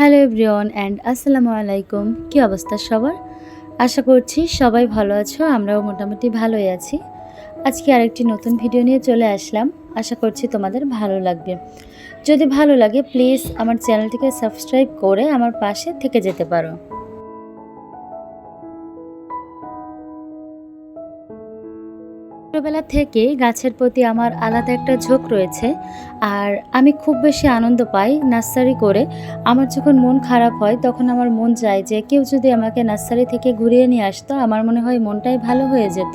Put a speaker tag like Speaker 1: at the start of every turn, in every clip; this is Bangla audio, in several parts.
Speaker 1: হ্যালো এভরিওয়ান, অ্যান্ড আসসালামু আলাইকুম। কী অবস্থা সবার? আশা করছি সবাই ভালো আছো, আমরাও মোটামুটি ভালোই আছি। আজকে আরেকটি নতুন ভিডিও নিয়ে চলে আসলাম। আশা করছি তোমাদের ভালো লাগবে। যদি ভালো লাগে, প্লিজ আমার চ্যানেলটিকে সাবস্ক্রাইব করে আমার পাশে থেকে যেতে পারো। ছোটোবেলা থেকেই গাছের প্রতি আমার আলাদা একটা ঝোঁক রয়েছে, আর আমি খুব বেশি আনন্দ পাই নার্সারি করে। আমার যখন মন খারাপ হয়, তখন আমার মন চায় যে কেউ যদি আমাকে নার্সারি থেকে ঘুরিয়ে নিয়ে আসতো, আমার মনে হয় মনটাই ভালো হয়ে যেত।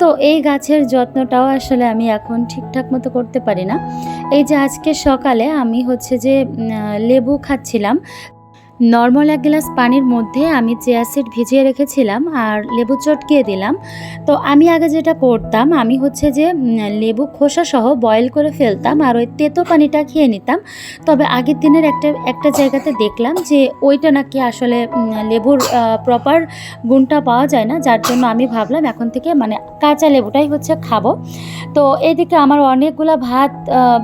Speaker 1: তো এই গাছের যত্নটাও আসলে আমি এখন ঠিকঠাক মতো করতে পারি না। এই যে আজকে সকালে আমি হচ্ছে যে লেবু খাচ্ছিলাম। নর্মাল এক গ্লাস পানির মধ্যে আমি চিয়া সিড ভিজিয়ে রেখেছিলাম আর লেবু চটকিয়ে দিলাম। তো আমি আগে যেটা করতাম, আমি হচ্ছে যে লেবু খোসা সহ বয়েল করে ফেলতাম আর ওই তেতো পানিটা খেয়ে নিতাম। তবে আগের দিনের একটা একটা জায়গাতে দেখলাম যে, ওইটা নাকি আসলে লেবুর প্রপার গুণটা পাওয়া যায় না। যার জন্য আমি ভাবলাম এখন থেকে মানে কাঁচা লেবুটাই হচ্ছে খাব। তো এদিকে আমার অনেকগুলো ভাত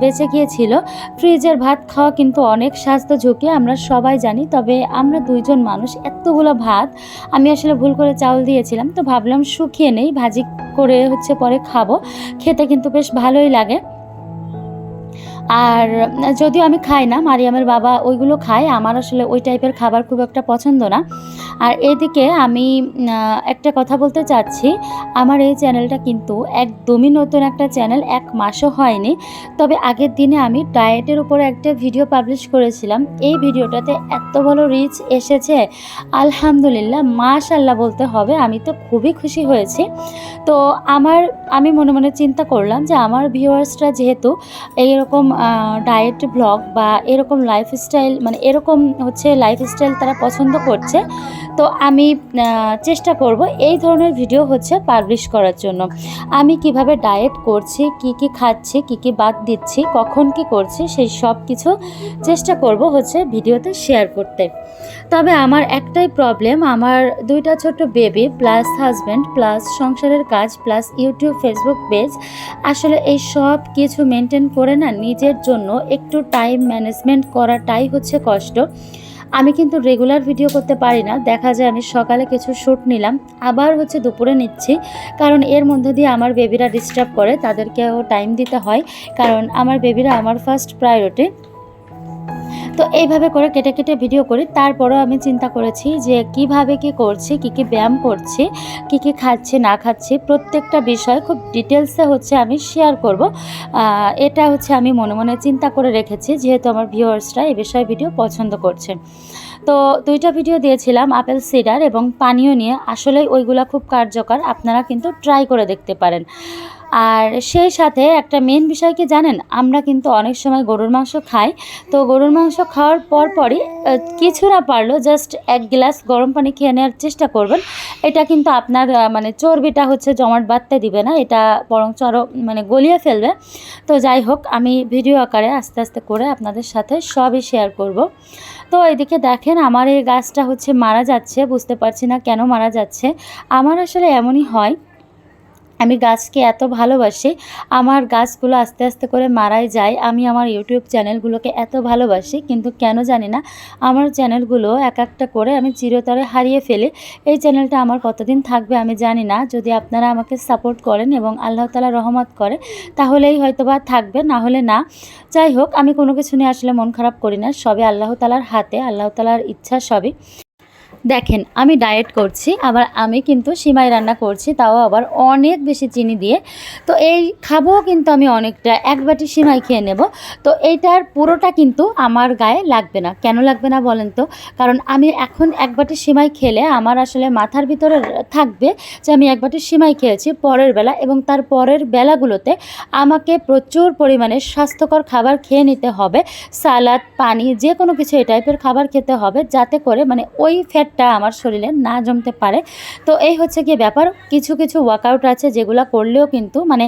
Speaker 1: বেঁচে গিয়েছিল। ফ্রিজের ভাত খাওয়া কিন্তু অনেক স্বাস্থ্য ঝুঁকি আমরা সবাই জানি। তবে আমরা দুইজন মানুষ, এতগুলো ভাত আমি আসলে ভুল করে চাউল দিয়েছিলাম, তো ভাবলাম শুকিয়ে নেই, ভাজি করে হচ্ছে পরে খাব। খেতে কিন্তু বেশ ভালোই লাগে। আর যদিও আমি খাই না, মারিয়ামের বাবা ওইগুলো খায়, আমার আসলে ওই টাইপের খাবার খুব একটা পছন্দ না। আর এদিকে আমি একটা কথা বলতে চাচ্ছি, আমার এই চ্যানেলটা কিন্তু একদমই নতুন একটা চ্যানেল, এক মাসও হয়নি। তবে আগের দিনে আমি ডায়েটের উপরে একটা ভিডিও পাবলিশ করেছিলাম, এই ভিডিওটাতে এত ভালো রিচ এসেছে, আলহামদুলিল্লাহ মাশাল্লাহ বলতে হবে, আমি তো খুবই খুশি হয়েছি। তো আমার, আমি মনে মনে চিন্তা করলাম যে আমার ভিউয়ার্সরা যেহেতু এইরকম ডায়েট ব্লগ বা এরকম লাইফস্টাইল মানে এরকম হচ্ছে লাইফস্টাইল তারা পছন্দ করছে, তো আমি চেষ্টা করব এই ধরনের ভিডিও হচ্ছে পাবলিশ করার জন্য। আমি কীভাবে ডায়েট করছি, কি কি খাচ্ছি, কি কি বাদ দিচ্ছি, কখন কি করছি, সেই সব কিছু চেষ্টা করব হচ্ছে ভিডিওতে শেয়ার করতে। তবে আমার একটাই প্রবলেম আমার দুইটা ছোট বেবি প্লাস হাজব্যান্ড প্লাস সংসারের কাজ প্লাস ইউটিউব ফেসবুক পেজ আসলে এই সব কিছু মেনটেন করে না নিজের জন্য একটু টাইম ম্যানেজমেন্ট করাটাই হচ্ছে কষ্ট। আমি কিন্তু রেগুলার ভিডিও করতে পারি না। দেখা যায় আমি সকালে কিছু শ্যুট নিলাম, আবার হচ্ছে দুপুরে নিচ্ছি। কারণ এর মধ্যে দিয়ে আমার বেবিরা ডিস্টার্ব করে, তাদেরকেও টাইম দিতে হয়। কারণ আমার বেবিরা আমার ফার্স্ট প্রায়োরিটি তো এইভাবে করে কেটে কেটে ভিডিও করি। তারপরও আমি চিন্তা করেছি যে কীভাবে কি করছি, কি কি ব্যায়াম করছি, কি কি খাচ্ছি, না খাচ্ছি, প্রত্যেকটা বিষয় খুব ডিটেলসে হচ্ছে আমি শেয়ার করব। এটা হচ্ছে আমি মনে মনে চিন্তা করে রেখেছি, যেহেতু আমার ভিউয়ার্সরা এই বিষয়ে ভিডিও পছন্দ করছে। তো দুইটা ভিডিও দিয়েছিলাম, আপেল সিডার এবং পানীয় নিয়ে। আসলেই ওইগুলা খুব কার্যকর, আপনারা কিন্তু ট্রাই করে দেখতে পারেন। আর সেই সাথে একটা মেন বিষয় কি জানেন? আমরা কিন্তু অনেক সময় গরুর মাংস খাই। তো গরুর মাংস খাওয়ার পর পরই কিছু না পারলেও জাস্ট এক গ্লাস গরম পানি খেয়ে নেওয়ার চেষ্টা করবেন। এটা কিন্তু আপনার মানে চর্বিটা হচ্ছে জমাট বাঁধতে দিবে না। এটা বরং চর মানে গলিয়ে ফেলবে। তো যাই হোক, আমি ভিডিও আকারে আস্তে আস্তে করে আপনাদের সাথে সবই শেয়ার করব। তো এদিকে দেখেন, আমার এই গাছটা হচ্ছে মারা যাচ্ছে। বুঝতে পারছি না কেন মারা যাচ্ছে। আমার আসলে এমনই হয় আমি গাছকে এত ভালোবাসি, আমার গাছগুলো আস্তে আস্তে করে মারাই যায়। আমি আমার ইউটিউব চ্যানেলগুলোকে এত ভালোবাসি, কিন্তু কেন জানি না, আমার চ্যানেলগুলো এক একটা করে আমি চিরতরে হারিয়ে ফেলি। এই চ্যানেলটা আমার কতদিন থাকবে আমি জানি না। যদি আপনারা আমাকে সাপোর্ট করেন এবং আল্লাহ তালা রহমত করে, তাহলেই হয়তো বা থাকবে, না হলে না। যাই হোক, আমি কোনো কিছু নিয়ে আসলে মন খারাপ করি না, সবই আল্লাহ তালার হাতে, আল্লাহ তালার ইচ্ছা সবই। দেখেন, আমি ডায়েট করছি, আবার আমি কিন্তু সিমাই রান্না করছি, তাও আবার অনেক বেশি চিনি দিয়ে। তো এই খাব কিন্তু আমি অনেকটা, এক বাটি সিমাই খেয়ে নেব। তো এইটার পুরোটা কিন্তু আমার গায়ে লাগবে না। কেন লাগবে না বলেন তো? কারণ আমি এখন এক বাটি সিমাই খেলে আমার আসলে মাথার ভিতরে থাকবে যে আমি এক বাটি সিমাই খেয়েছি পরের বেলা এবং তার পরের বেলাগুলোতে আমাকে প্রচুর পরিমাণে স্বাস্থ্যকর খাবার খেয়ে নিতে হবে। সালাদ, পানি, যে কোনো কিছু এই টাইপের খাবার খেতে হবে, যাতে করে মানে ওই ফ্যাটটা আমার শরীরে না জমতে পারে। তো এই হচ্ছে গিয়ে ব্যাপার। কিছু কিছু ওয়ার্কআউট আছে যেগুলো করলেও কিন্তু মানে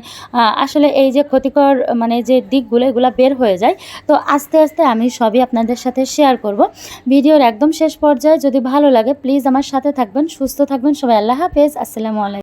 Speaker 1: আসলে এই যে ক্ষতিকর মানে যে দিকগুলো, এগুলো বের হয়ে যায়। তো আস্তে আস্তে আমি সবই আপনাদের সাথে শেয়ার করব। ভিডিওর একদম শেষ পর্যায়ে যদি ভালো লাগে প্লিজ আমার সাথে থাকবেন, সুস্থ থাকবেন। সবাই আল্লাহ হাফেজ। আসসালামু আলাইকুম।